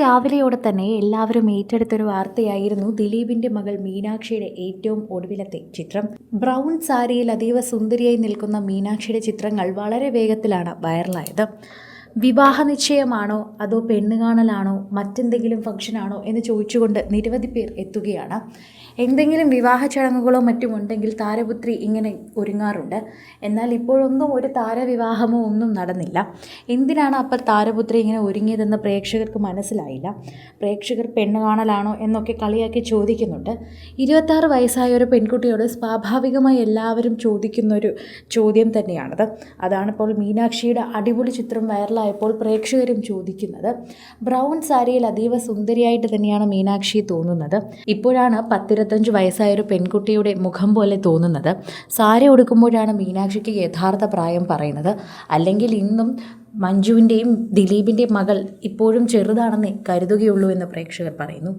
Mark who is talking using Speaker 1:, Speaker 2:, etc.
Speaker 1: രാവിലെയോടെ തന്നെ എല്ലാവരും ഏറ്റെടുത്തൊരു വാർത്തയായിരുന്നു ദിലീപിന്റെ മകൾ മീനാക്ഷിയുടെ ഏറ്റവും ഒടുവിലത്തെ ചിത്രം. ബ്രൗൺ സാരിയിൽ അതീവ സുന്ദരിയായി നിൽക്കുന്ന മീനാക്ഷിയുടെ ചിത്രങ്ങൾ വളരെ വേഗത്തിലാണ് വൈറലായത്. വിവാഹ നിശ്ചയമാണോ അതോ പെണ്ണുകാണലാണോ? മറ്റെന്തെങ്കിലും ഫംഗ്ഷനാണോ? എന്ന് ചോദിച്ചുകൊണ്ട് നിരവധി പേർ എത്തുകയാണ്. എന്തെങ്കിലും വിവാഹ ചടങ്ങുകളോ മറ്റും ഉണ്ടെങ്കിൽ താരപുത്രി ഇങ്ങനെ ഒരുങ്ങാറുണ്ട്. എന്നാൽ ഇപ്പോഴൊന്നും ഒരു താരവിവാഹമോ ഒന്നും നടന്നില്ല. എന്തിനാണ് അപ്പോൾ താരപുത്രി ഇങ്ങനെ ഒരുങ്ങിയതെന്ന് പ്രേക്ഷകർക്ക് മനസ്സിലായില്ല. പ്രേക്ഷകർ പെണ്ണ് കാണലാണോ എന്നൊക്കെ കളിയാക്കി ചോദിക്കുന്നുണ്ട്. ഇരുപത്താറ് വയസ്സായ ഒരു പെൺകുട്ടിയോട് സ്വാഭാവികമായി എല്ലാവരും ചോദിക്കുന്നൊരു ചോദ്യം തന്നെയാണത്. അതാണിപ്പോൾ മീനാക്ഷിയുടെ അടിപൊളി ചിത്രം വൈറലായപ്പോൾ പ്രേക്ഷകരും ചോദിക്കുന്നത് ബ്രൗൺ സാരിയിൽ അതീവ സുന്ദരിയായിട്ട് തന്നെയാണ് മീനാക്ഷി തോന്നുന്നത്. ഇപ്പോഴാണ് പത്തിരുപത്തഞ്ച് വയസ്സായ ഒരു പെൺകുട്ടിയുടെ മുഖം പോലെ തോന്നുന്നത്. സാരി ഉടുക്കുമ്പോഴാണ് മീനാക്ഷിക്ക് യഥാർത്ഥ പ്രായം പറയുന്നത്. അല്ലെങ്കിൽ ഇന്നും മഞ്ജുവിന്റെയും ദിലീപിന്റെയും മകൾ ഇപ്പോഴും ചെറുതാണെന്നേ കരുതുകയുള്ളൂ എന്ന് പ്രേക്ഷകർ പറയുന്നു.